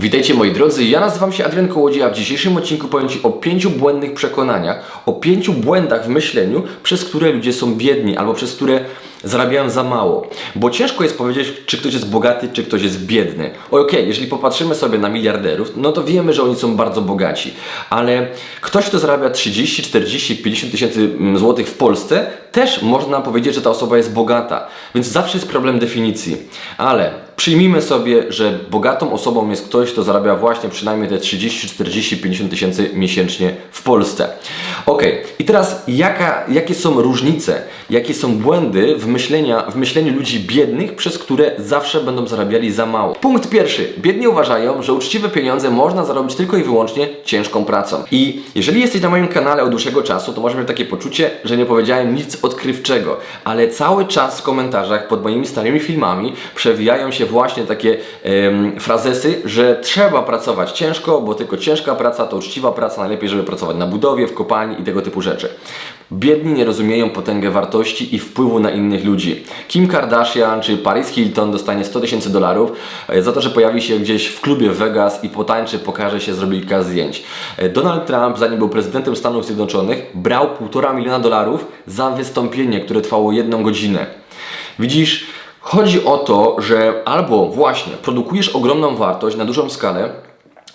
Witajcie moi drodzy, ja nazywam się Adrian Kołodziej, a w dzisiejszym odcinku powiem Ci o pięciu błędnych przekonaniach, o pięciu błędach w myśleniu, przez które ludzie są biedni albo przez które zarabiają za mało. Bo ciężko jest powiedzieć, czy ktoś jest bogaty, czy ktoś jest biedny. Okej, jeżeli popatrzymy sobie na miliarderów, no to wiemy, że oni są bardzo bogaci, ale ktoś, kto zarabia 30, 40, 50 tysięcy mm, złotych w Polsce, też można powiedzieć, że ta osoba jest bogata. Więc zawsze jest problem definicji. Ale przyjmijmy sobie, że bogatą osobą jest ktoś, kto zarabia właśnie przynajmniej te 30, 40, 50 tysięcy miesięcznie w Polsce. Ok, i teraz jaka, jakie są różnice, jakie są błędy w, myślenia, w myśleniu ludzi biednych, przez które zawsze będą zarabiali za mało? Punkt pierwszy. Biedni uważają, że uczciwe pieniądze można zarobić tylko i wyłącznie ciężką pracą. I jeżeli jesteś na moim kanale od dłuższego czasu, to możesz mieć takie poczucie, że nie powiedziałem nic odkrywczego, ale cały czas w komentarzach pod moimi starymi filmami przewijają się właśnie takie em, frazesy, że trzeba pracować ciężko, bo tylko ciężka praca to uczciwa praca, najlepiej, żeby pracować na budowie, w kopalni i tego typu rzeczy. Biedni nie rozumieją potęgę wartości i wpływu na innych ludzi. Kim Kardashian czy Paris Hilton dostanie 100 tysięcy dolarów e, za to, że pojawi się gdzieś w klubie Vegas i potańczy, pokaże się, zrobi kilka zdjęć. E, Donald Trump, zanim był prezydentem Stanów Zjednoczonych, brał 1,5 miliona dolarów za wystąpienie, które trwało jedną godzinę. Widzisz, chodzi o to, że albo właśnie produkujesz ogromną wartość na dużą skalę,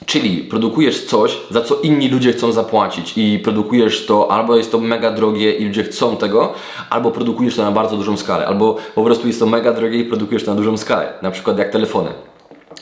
Czyli produkujesz coś, za co inni ludzie chcą zapłacić i produkujesz to, albo jest to mega drogie i ludzie chcą tego, albo produkujesz to na bardzo dużą skalę, albo po prostu jest to mega drogie i produkujesz to na dużą skalę, na przykład jak telefony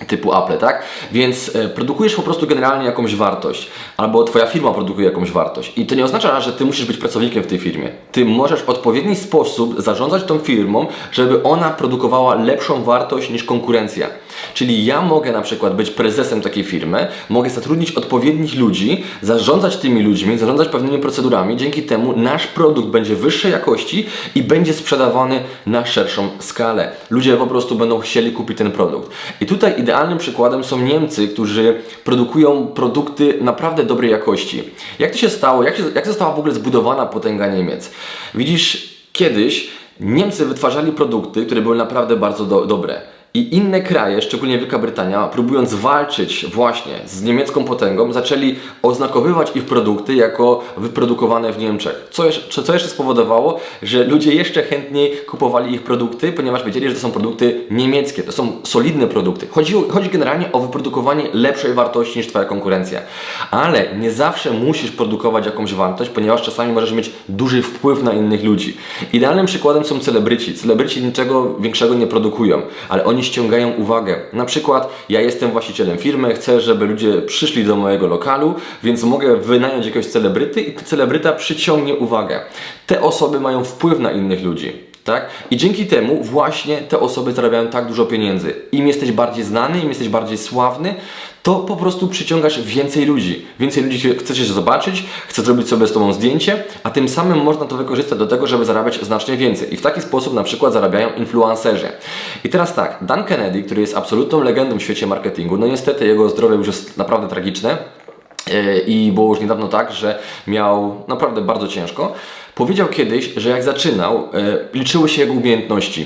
typu Apple, tak? Więc e, produkujesz po prostu generalnie jakąś wartość, albo Twoja firma produkuje jakąś wartość. I to nie oznacza, że Ty musisz być pracownikiem w tej firmie. Ty możesz w odpowiedni sposób zarządzać tą firmą, żeby ona produkowała lepszą wartość niż konkurencja. Czyli ja mogę na przykład być prezesem takiej firmy, mogę zatrudnić odpowiednich ludzi, zarządzać tymi ludźmi, zarządzać pewnymi procedurami, dzięki temu nasz produkt będzie wyższej jakości i będzie sprzedawany na szerszą skalę. Ludzie po prostu będą chcieli kupić ten produkt. I tutaj idealnym przykładem są Niemcy, którzy produkują produkty naprawdę dobrej jakości. Jak to się stało? Jak, się, jak została w ogóle zbudowana potęga Niemiec? Widzisz, kiedyś Niemcy wytwarzali produkty, które były naprawdę bardzo do, dobre. I inne kraje, szczególnie Wielka Brytania, próbując walczyć właśnie z niemiecką potęgą, zaczęli oznakowywać ich produkty jako wyprodukowane w Niemczech. Co jeszcze, co jeszcze spowodowało, że ludzie jeszcze chętniej kupowali ich produkty, ponieważ wiedzieli, że to są produkty niemieckie, to są solidne produkty. Chodzi, chodzi generalnie o wyprodukowanie lepszej wartości niż Twoja konkurencja. Ale nie zawsze musisz produkować jakąś wartość, ponieważ czasami możesz mieć duży wpływ na innych ludzi. Idealnym przykładem są celebryci. Celebryci niczego większego nie produkują, ale oni ściągają uwagę. Na przykład ja jestem właścicielem firmy, chcę, żeby ludzie przyszli do mojego lokalu, więc mogę wynająć jakiegoś celebryty i celebryta przyciągnie uwagę. Te osoby mają wpływ na innych ludzi. Tak? I dzięki temu właśnie te osoby zarabiają tak dużo pieniędzy. Im jesteś bardziej znany, im jesteś bardziej sławny, to po prostu przyciągasz więcej ludzi. Więcej ludzi chce się zobaczyć, chce zrobić sobie z Tobą zdjęcie, a tym samym można to wykorzystać do tego, żeby zarabiać znacznie więcej. I w taki sposób na przykład zarabiają influencerzy. I teraz tak, Dan Kennedy, który jest absolutną legendą w świecie marketingu, no niestety jego zdrowie już jest naprawdę tragiczne, i było już niedawno tak, że miał naprawdę bardzo ciężko. Powiedział kiedyś, że jak zaczynał, e, liczyły się jego umiejętności.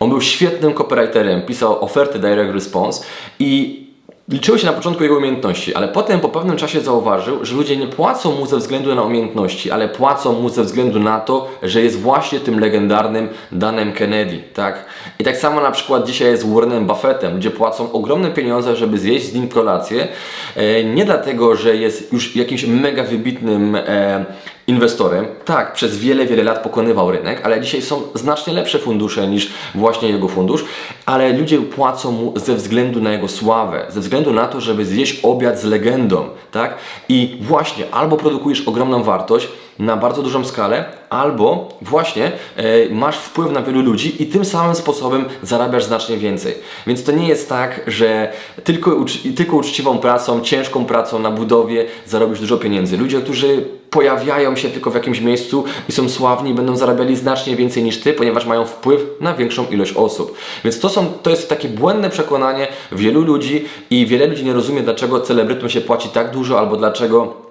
On był świetnym copywriterem, pisał oferty direct response i Liczyły się na początku jego umiejętności, ale potem po pewnym czasie zauważył, że ludzie nie płacą mu ze względu na umiejętności, ale płacą mu ze względu na to, że jest właśnie tym legendarnym Danem Kennedy, tak? I tak samo na przykład dzisiaj jest Warrenem Buffettem, gdzie płacą ogromne pieniądze, żeby zjeść z nim kolację, e, nie dlatego, że jest już jakimś mega wybitnym e, inwestorem. Tak, przez wiele, wiele lat pokonywał rynek, ale dzisiaj są znacznie lepsze fundusze niż właśnie jego fundusz, ale ludzie płacą mu ze względu na jego sławę, ze względu na to, żeby zjeść obiad z legendą, tak? I właśnie albo produkujesz ogromną wartość, na bardzo dużą skalę, albo właśnie e, masz wpływ na wielu ludzi i tym samym sposobem zarabiasz znacznie więcej. Więc to nie jest tak, że tylko, tylko uczciwą pracą, ciężką pracą na budowie zarobisz dużo pieniędzy. Ludzie, którzy pojawiają się tylko w jakimś miejscu i są sławni, będą zarabiali znacznie więcej niż ty, ponieważ mają wpływ na większą ilość osób. Więc to, są, to jest takie błędne przekonanie wielu ludzi i wiele ludzi nie rozumie, dlaczego celebrytom się płaci tak dużo, albo dlaczego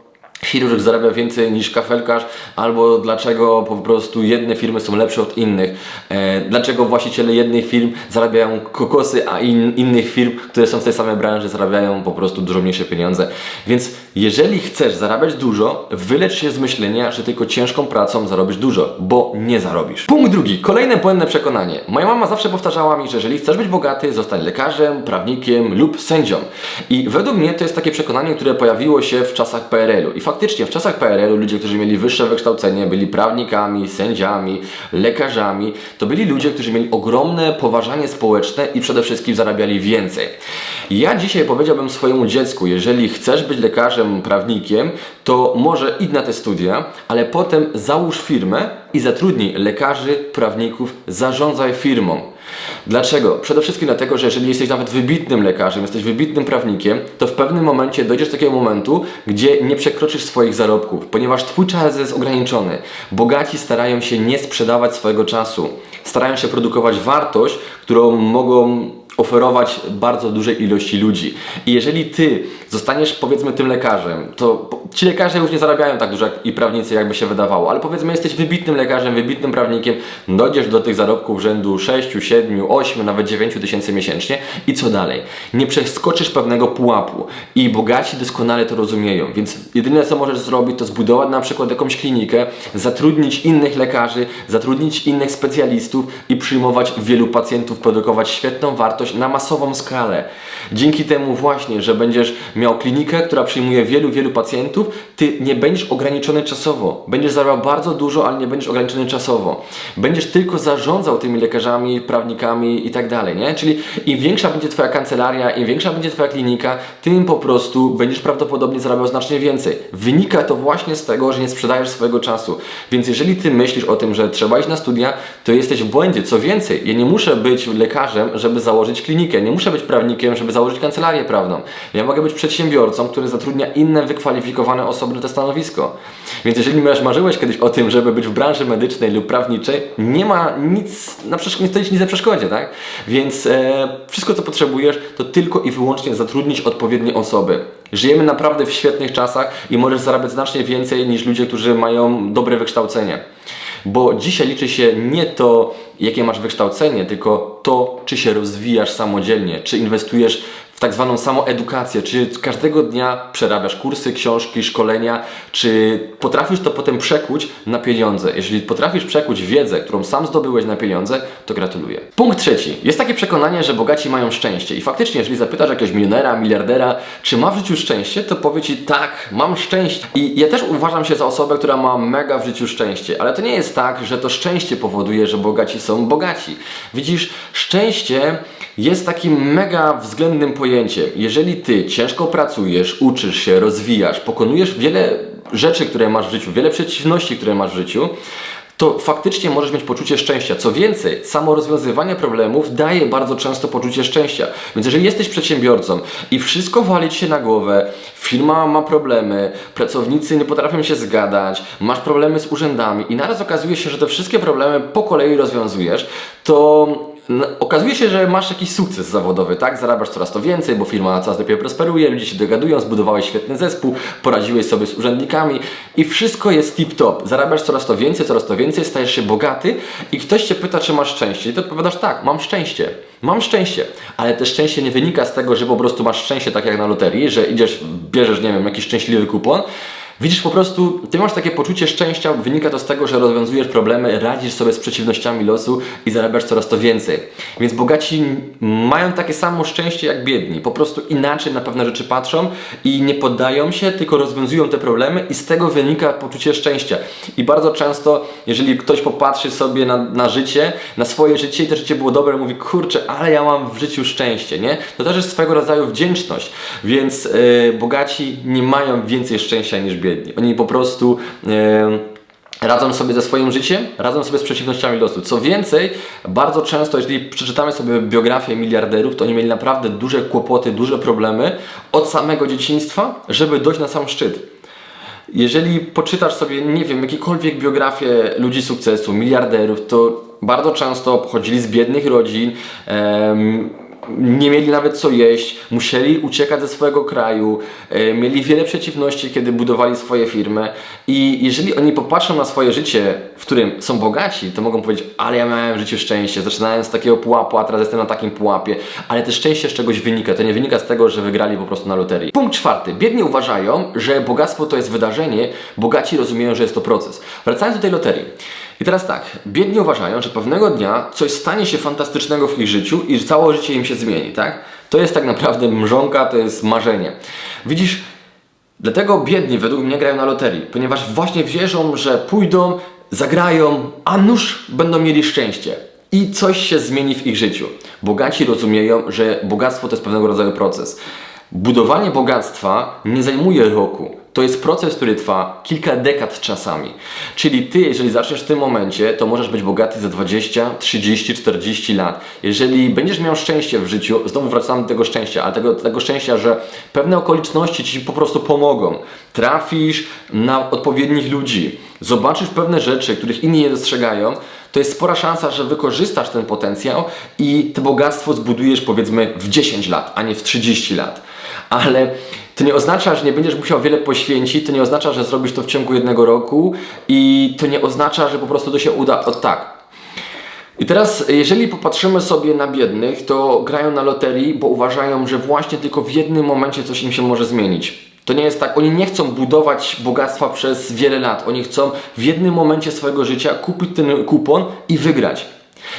chirurg zarabia więcej niż kafelkarz, albo dlaczego po prostu jedne firmy są lepsze od innych, e, dlaczego właściciele jednych firm zarabiają kokosy, a in, innych firm, które są w tej samej branży, zarabiają po prostu dużo mniejsze pieniądze. Więc jeżeli chcesz zarabiać dużo, wylecz się z myślenia, że tylko ciężką pracą zarobisz dużo, bo nie zarobisz. Punkt drugi, kolejne błędne przekonanie. Moja mama zawsze powtarzała mi, że jeżeli chcesz być bogaty, zostań lekarzem, prawnikiem lub sędzią. I według mnie to jest takie przekonanie, które pojawiło się w czasach PRL-u. I faktycznie w czasach PRL-u ludzie, którzy mieli wyższe wykształcenie, byli prawnikami, sędziami, lekarzami, to byli ludzie, którzy mieli ogromne poważanie społeczne i przede wszystkim zarabiali więcej. Ja dzisiaj powiedziałbym swojemu dziecku, jeżeli chcesz być lekarzem, prawnikiem, to może idź na te studia, ale potem załóż firmę i zatrudnij lekarzy, prawników, zarządzaj firmą. Dlaczego? Przede wszystkim dlatego, że jeżeli jesteś nawet wybitnym lekarzem, jesteś wybitnym prawnikiem, to w pewnym momencie dojdziesz do takiego momentu, gdzie nie przekroczysz swoich zarobków, ponieważ Twój czas jest ograniczony. Bogaci starają się nie sprzedawać swojego czasu, starają się produkować wartość, którą mogą oferować bardzo dużej ilości ludzi. I jeżeli ty zostaniesz powiedzmy tym lekarzem, to ci lekarze już nie zarabiają tak dużo jak i prawnicy, jakby się wydawało, ale powiedzmy jesteś wybitnym lekarzem, wybitnym prawnikiem, dojdziesz do tych zarobków rzędu 6, 7, 8, nawet 9 tysięcy miesięcznie i co dalej? Nie przeskoczysz pewnego pułapu i bogaci doskonale to rozumieją, więc jedyne co możesz zrobić to zbudować na przykład jakąś klinikę, zatrudnić innych lekarzy, zatrudnić innych specjalistów i przyjmować wielu pacjentów, produkować świetną wartość na masową skalę. Dzięki temu właśnie, że będziesz miał klinikę, która przyjmuje wielu, wielu pacjentów, ty nie będziesz ograniczony czasowo. Będziesz zarabiał bardzo dużo, ale nie będziesz ograniczony czasowo. Będziesz tylko zarządzał tymi lekarzami, prawnikami i tak dalej, nie? Czyli im większa będzie twoja kancelaria, im większa będzie twoja klinika, tym po prostu będziesz prawdopodobnie zarabiał znacznie więcej. Wynika to właśnie z tego, że nie sprzedajesz swojego czasu. Więc jeżeli ty myślisz o tym, że trzeba iść na studia, to jesteś w błędzie. Co więcej, ja nie muszę być lekarzem, żeby założyć klinikę, nie muszę być prawnikiem, żeby założyć kancelarię prawną. Ja mogę być przedsiębiorcą, który zatrudnia inne wykwalifikowane osoby na to stanowisko. Więc jeżeli marzyłeś kiedyś o tym, żeby być w branży medycznej lub prawniczej, nie ma nic, na nie stoi ci nic na przeszkodzie, tak? Więc e, wszystko, co potrzebujesz, to tylko i wyłącznie zatrudnić odpowiednie osoby. Żyjemy naprawdę w świetnych czasach i możesz zarabiać znacznie więcej niż ludzie, którzy mają dobre wykształcenie. Bo dzisiaj liczy się nie to, jakie masz wykształcenie, tylko to, czy się rozwijasz samodzielnie, czy inwestujesz tak zwaną samoedukację, czy każdego dnia przerabiasz kursy, książki, szkolenia, czy potrafisz to potem przekuć na pieniądze. Jeżeli potrafisz przekuć wiedzę, którą sam zdobyłeś na pieniądze, to gratuluję. Punkt trzeci. Jest takie przekonanie, że bogaci mają szczęście. I faktycznie, jeżeli zapytasz jakiegoś milionera, miliardera, czy ma w życiu szczęście, to powie ci tak, mam szczęście. I ja też uważam się za osobę, która ma mega w życiu szczęście, ale to nie jest tak, że to szczęście powoduje, że bogaci są bogaci. Widzisz, szczęście jest takim mega względnym pojęciem. Jeżeli ty ciężko pracujesz, uczysz się, rozwijasz, pokonujesz wiele rzeczy, które masz w życiu, wiele przeciwności, które masz w życiu, to faktycznie możesz mieć poczucie szczęścia. Co więcej, samo rozwiązywanie problemów daje bardzo często poczucie szczęścia. Więc jeżeli jesteś przedsiębiorcą i wszystko wali ci się na głowę, firma ma problemy, pracownicy nie potrafią się zgadać, masz problemy z urzędami i naraz okazuje się, że te wszystkie problemy po kolei rozwiązujesz, to okazuje się, że masz jakiś sukces zawodowy, tak? Zarabiasz coraz to więcej, bo firma coraz lepiej prosperuje, ludzie się dogadują, zbudowałeś świetny zespół, poradziłeś sobie z urzędnikami i wszystko jest tip-top. Zarabiasz coraz to więcej, coraz to więcej, stajesz się bogaty i ktoś cię pyta, czy masz szczęście. I ty odpowiadasz tak, mam szczęście. Mam szczęście, ale to szczęście nie wynika z tego, że po prostu masz szczęście tak jak na loterii, że idziesz, bierzesz, nie wiem, jakiś szczęśliwy kupon, Widzisz po prostu, ty masz takie poczucie szczęścia, wynika to z tego, że rozwiązujesz problemy, radzisz sobie z przeciwnościami losu i zarabiasz coraz to więcej. Więc bogaci mają takie samo szczęście jak biedni. Po prostu inaczej na pewne rzeczy patrzą i nie poddają się, tylko rozwiązują te problemy i z tego wynika poczucie szczęścia. I bardzo często, jeżeli ktoś popatrzy sobie na, na życie, na swoje życie i to życie było dobre, mówi, kurczę, ale ja mam w życiu szczęście, nie? To też jest swego rodzaju wdzięczność. Więc yy, bogaci nie mają więcej szczęścia niż biedni. Oni po prostu e, radzą sobie ze swoim życiem, radzą sobie z przeciwnościami losu. Co więcej, bardzo często, jeżeli przeczytamy sobie biografię miliarderów, to oni mieli naprawdę duże kłopoty, duże problemy od samego dzieciństwa, żeby dojść na sam szczyt. Jeżeli poczytasz sobie, nie wiem, jakiekolwiek biografie ludzi sukcesu, miliarderów, to bardzo często pochodzili z biednych rodzin, em, nie mieli nawet co jeść, musieli uciekać ze swojego kraju, e, mieli wiele przeciwności, kiedy budowali swoje firmy i jeżeli oni popatrzą na swoje życie, w którym są bogaci, to mogą powiedzieć, ale ja miałem w życiu szczęście, zaczynałem z takiego pułapu, a teraz jestem na takim pułapie, ale to szczęście z czegoś wynika, to nie wynika z tego, że wygrali po prostu na loterii. Punkt czwarty. Biedni uważają, że bogactwo to jest wydarzenie, bogaci rozumieją, że jest to proces. Wracając do tej loterii. I teraz tak, biedni uważają, że pewnego dnia coś stanie się fantastycznego w ich życiu i całe życie im się zmieni, tak? To jest tak naprawdę mrzonka, to jest marzenie. Widzisz, dlatego biedni według mnie grają na loterii, ponieważ właśnie wierzą, że pójdą, zagrają, a nuż będą mieli szczęście. I coś się zmieni w ich życiu. Bogaci rozumieją, że bogactwo to jest pewnego rodzaju proces. Budowanie bogactwa nie zajmuje roku. To jest proces, który trwa kilka dekad czasami. Czyli ty, jeżeli zaczniesz w tym momencie, to możesz być bogaty za 20, 30, 40 lat. Jeżeli będziesz miał szczęście w życiu, znowu wracamy do tego szczęścia, ale tego, tego szczęścia, że pewne okoliczności ci po prostu pomogą. Trafisz na odpowiednich ludzi, zobaczysz pewne rzeczy, których inni nie dostrzegają, to jest spora szansa, że wykorzystasz ten potencjał i to bogactwo zbudujesz powiedzmy w 10 lat, a nie w 30 lat. Ale to nie oznacza, że nie będziesz musiał wiele poświęcić, to nie oznacza, że zrobisz to w ciągu jednego roku i to nie oznacza, że po prostu to się uda od tak. I teraz, jeżeli popatrzymy sobie na biednych, to grają na loterii, bo uważają, że właśnie tylko w jednym momencie coś im się może zmienić. To nie jest tak, oni nie chcą budować bogactwa przez wiele lat. Oni chcą w jednym momencie swojego życia kupić ten kupon i wygrać.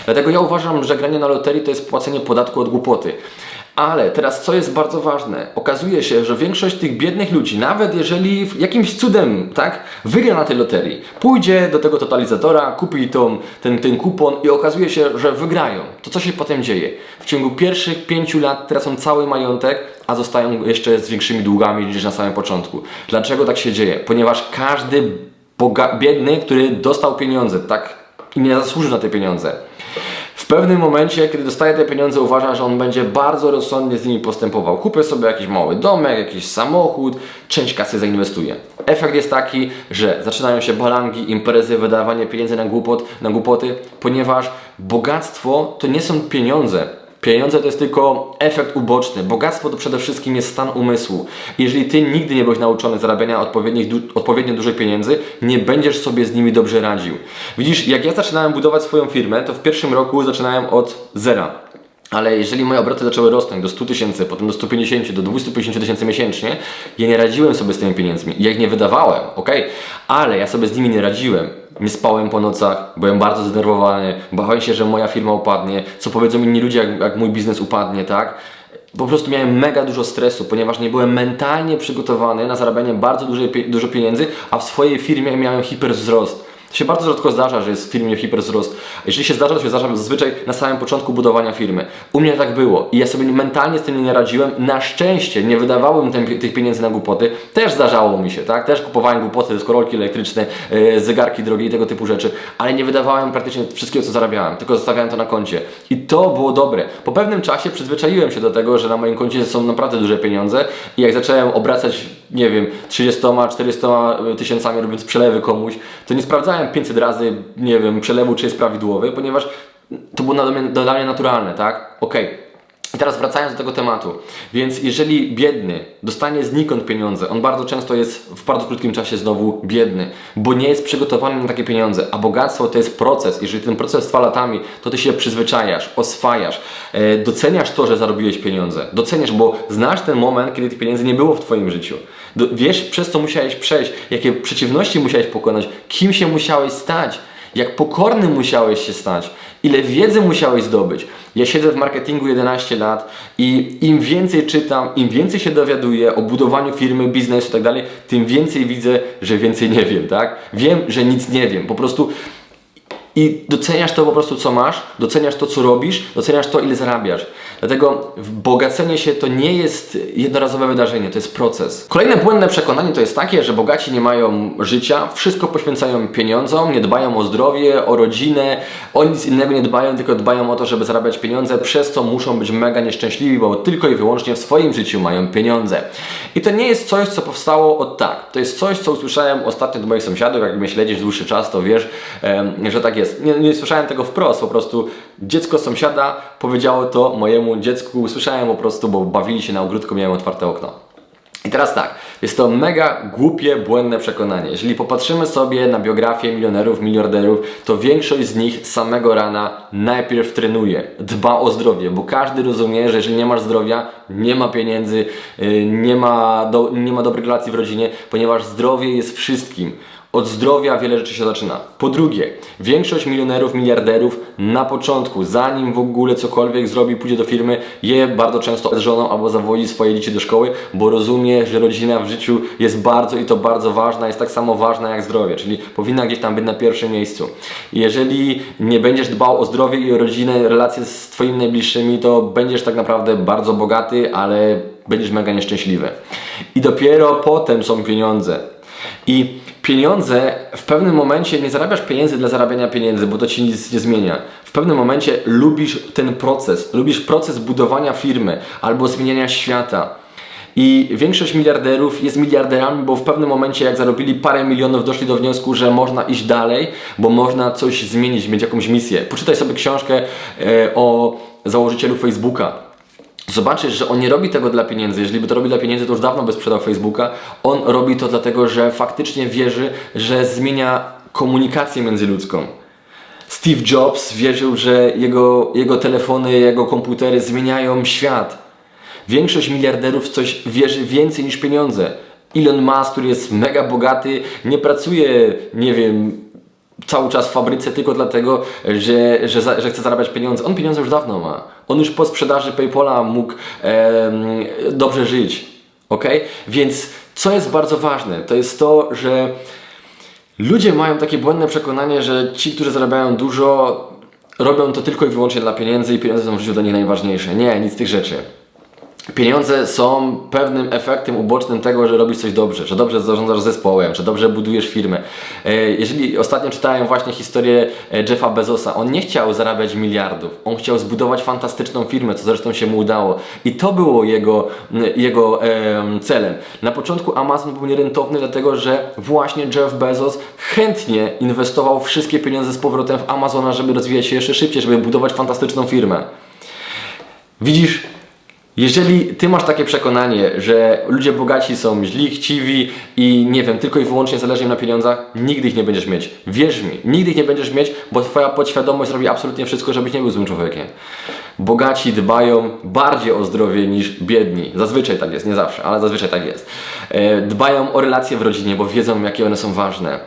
Dlatego ja uważam, że granie na loterii to jest płacenie podatku od głupoty. Ale teraz, co jest bardzo ważne, okazuje się, że większość tych biednych ludzi, nawet jeżeli jakimś cudem tak, wygra na tej loterii, pójdzie do tego totalizatora, kupi tą, ten, ten kupon i okazuje się, że wygrają, to co się potem dzieje? W ciągu pierwszych pięciu lat tracą cały majątek, a zostają jeszcze z większymi długami niż na samym początku. Dlaczego tak się dzieje? Ponieważ każdy biedny, który dostał pieniądze, tak, i nie zasłużył na te pieniądze, pewnym momencie, kiedy dostaje te pieniądze, uważa, że on będzie bardzo rozsądnie z nimi postępował. Kupię sobie jakiś mały domek, jakiś samochód, część kasy zainwestuje. Efekt jest taki, że zaczynają się balangi, imprezy, wydawanie pieniędzy na, głupot, na głupoty, ponieważ bogactwo to nie są pieniądze. Pieniądze to jest tylko efekt uboczny. Bogactwo to przede wszystkim jest stan umysłu. Jeżeli ty nigdy nie byłeś nauczony zarabiania odpowiednich, du odpowiednio dużych pieniędzy, nie będziesz sobie z nimi dobrze radził. Widzisz, jak ja zaczynałem budować swoją firmę, to w pierwszym roku zaczynałem od zera. Ale jeżeli moje obroty zaczęły rosnąć do 100 tysięcy, potem do 150, do 250 tysięcy miesięcznie, ja nie radziłem sobie z tymi pieniędzmi. Ja ich nie wydawałem, ok? Ale ja sobie z nimi nie radziłem. Nie spałem po nocach, byłem bardzo zdenerwowany, bałem się, że moja firma upadnie, co powiedzą inni ludzie, jak, jak mój biznes upadnie, tak? Po prostu miałem mega dużo stresu, ponieważ nie byłem mentalnie przygotowany na zarabianie bardzo dużo, dużo pieniędzy, a w swojej firmie miałem hiperwzrost. Się bardzo rzadko zdarza, że jest w firmie hiperwzrost. Jeżeli się zdarza, to się zdarza zazwyczaj na samym początku budowania firmy. U mnie tak było i ja sobie mentalnie z tym nie radziłem. Na szczęście nie wydawałem tym, tych pieniędzy na głupoty. Też zdarzało mi się, tak? Też kupowałem głupoty, skorolki elektryczne, yy, zegarki drogie i tego typu rzeczy, ale nie wydawałem praktycznie wszystkiego, co zarabiałem, tylko zostawiałem to na koncie. I to było dobre. Po pewnym czasie przyzwyczaiłem się do tego, że na moim koncie są naprawdę duże pieniądze i jak zacząłem obracać, nie wiem, 30, 400 tysiącami robiąc przelewy komuś, to nie sprawdzałem 500 razy, nie wiem, przelewu, czy jest prawidłowy, ponieważ to było dla dla mnie naturalne, tak? Okej. Okay. I teraz wracając do tego tematu, więc jeżeli biedny dostanie znikąd pieniądze, on bardzo często jest w bardzo krótkim czasie znowu biedny, bo nie jest przygotowany na takie pieniądze, a bogactwo to jest proces. Jeżeli ten proces trwa latami, to ty się przyzwyczajasz, oswajasz, e, doceniasz to, że zarobiłeś pieniądze, doceniasz, bo znasz ten moment, kiedy tych pieniędzy nie było w twoim życiu. Wiesz, przez co musiałeś przejść, jakie przeciwności musiałeś pokonać, kim się musiałeś stać, jak pokorny musiałeś się stać, ile wiedzy musiałeś zdobyć. Ja siedzę w marketingu 11 lat i im więcej czytam, im więcej się dowiaduję o budowaniu firmy, biznesu i tak tym więcej widzę, że więcej nie wiem, tak? Wiem, że nic nie wiem. Po prostu i doceniasz to po prostu, co masz, doceniasz to, co robisz, doceniasz to, ile zarabiasz. Dlatego bogacenie się to nie jest jednorazowe wydarzenie, to jest proces. Kolejne błędne przekonanie to jest takie, że bogaci nie mają życia, wszystko poświęcają pieniądzom, nie dbają o zdrowie, o rodzinę, o nic innego nie dbają, tylko dbają o to, żeby zarabiać pieniądze, przez co muszą być mega nieszczęśliwi, bo tylko i wyłącznie w swoim życiu mają pieniądze. I to nie jest coś, co powstało od tak. To jest coś, co usłyszałem ostatnio od moich sąsiadów, jak mnie śledzisz dłuższy czas, to wiesz, że tak jest. Nie, nie słyszałem tego wprost, po prostu dziecko sąsiada powiedziało to mojemu mojemu dziecku, słyszałem po prostu, bo bawili się na ogródku, miałem otwarte okno. I teraz tak, jest to mega głupie, błędne przekonanie. Jeżeli popatrzymy sobie na biografię milionerów, miliarderów, to większość z nich samego rana najpierw trenuje, dba o zdrowie, bo każdy rozumie, że jeżeli nie masz zdrowia, nie ma pieniędzy, yy, nie ma, do, nie ma dobrych relacji w rodzinie, ponieważ zdrowie jest wszystkim. Od zdrowia wiele rzeczy się zaczyna. Po drugie, większość milionerów, miliarderów na początku, zanim w ogóle cokolwiek zrobi, pójdzie do firmy, je bardzo często z żoną albo zawozi swoje dzieci do szkoły, bo rozumie, że rodzina w życiu jest bardzo i to bardzo ważna, jest tak samo ważna jak zdrowie, czyli powinna gdzieś tam być na pierwszym miejscu. Jeżeli nie będziesz dbał o zdrowie i o rodzinę, relacje z Twoimi najbliższymi, to będziesz tak naprawdę bardzo bogaty, ale będziesz mega nieszczęśliwy. I dopiero potem są pieniądze. I pieniądze w pewnym momencie nie zarabiasz pieniędzy dla zarabiania pieniędzy, bo to ci nic nie zmienia. W pewnym momencie lubisz ten proces, lubisz proces budowania firmy albo zmieniania świata. I większość miliarderów jest miliarderami, bo w pewnym momencie, jak zarobili parę milionów, doszli do wniosku, że można iść dalej, bo można coś zmienić, mieć jakąś misję. Poczytaj sobie książkę e, o założycielu Facebooka. Zobaczysz, że on nie robi tego dla pieniędzy. Jeżeli by to robił dla pieniędzy, to już dawno by sprzedał Facebooka. On robi to dlatego, że faktycznie wierzy, że zmienia komunikację międzyludzką. Steve Jobs wierzył, że jego, jego telefony, jego komputery zmieniają świat. Większość miliarderów w coś wierzy więcej niż pieniądze. Elon Musk, który jest mega bogaty, nie pracuje, nie wiem, cały czas w fabryce tylko dlatego, że, że, że chce zarabiać pieniądze. On pieniądze już dawno ma. On już po sprzedaży PayPala mógł em, dobrze żyć. Ok? Więc co jest bardzo ważne, to jest to, że ludzie mają takie błędne przekonanie, że ci, którzy zarabiają dużo, robią to tylko i wyłącznie dla pieniędzy i pieniądze są w życiu dla nich najważniejsze. Nie, nic z tych rzeczy. Pieniądze są pewnym efektem ubocznym tego, że robisz coś dobrze, że dobrze zarządzasz zespołem, że dobrze budujesz firmę. E, Jeżeli ostatnio czytałem właśnie historię e, Jeffa Bezosa, on nie chciał zarabiać miliardów, on chciał zbudować fantastyczną firmę, co zresztą się mu udało. I to było jego, jego em, celem. Na początku Amazon był nierentowny, dlatego że właśnie Jeff Bezos chętnie inwestował wszystkie pieniądze z powrotem w Amazona, żeby rozwijać się jeszcze szybciej, żeby budować fantastyczną firmę. Widzisz, jeżeli ty masz takie przekonanie, że ludzie bogaci są źli, chciwi i nie wiem, tylko i wyłącznie zależy im na pieniądzach, nigdy ich nie będziesz mieć. Wierz mi, nigdy ich nie będziesz mieć, bo twoja podświadomość robi absolutnie wszystko, żebyś nie był złym człowiekiem. Bogaci dbają bardziej o zdrowie niż biedni. Zazwyczaj tak jest, nie zawsze, ale zazwyczaj tak jest. E, Dbają o relacje w rodzinie, bo wiedzą, jakie one są ważne.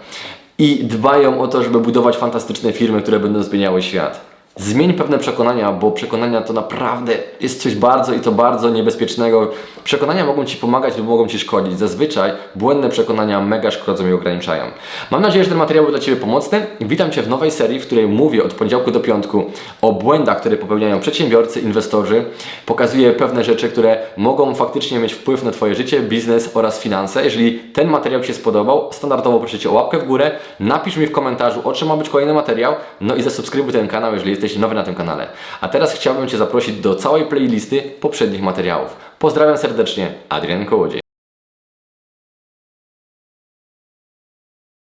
I dbają o to, żeby budować fantastyczne firmy, które będą zmieniały świat. Zmień pewne przekonania, bo przekonania to naprawdę jest coś bardzo i to bardzo niebezpiecznego. Przekonania mogą Ci pomagać lub mogą Ci szkodzić. Zazwyczaj błędne przekonania mega szkodzą i ograniczają. Mam nadzieję, że ten materiał był dla Ciebie pomocny. Witam Cię w nowej serii, w której mówię od poniedziałku do piątku o błędach, które popełniają przedsiębiorcy, inwestorzy. Pokazuję pewne rzeczy, które mogą faktycznie mieć wpływ na Twoje życie, biznes oraz finanse. Jeżeli ten materiał Ci się spodobał, standardowo proszę Cię o łapkę w górę, napisz mi w komentarzu, o czym ma być kolejny materiał, no i zasubskrybuj ten kanał, jeżeli jesteś nowy na tym kanale. A teraz chciałbym Cię zaprosić do całej playlisty poprzednich materiałów. Pozdrawiam serdecznie, Adrian Kołodziej.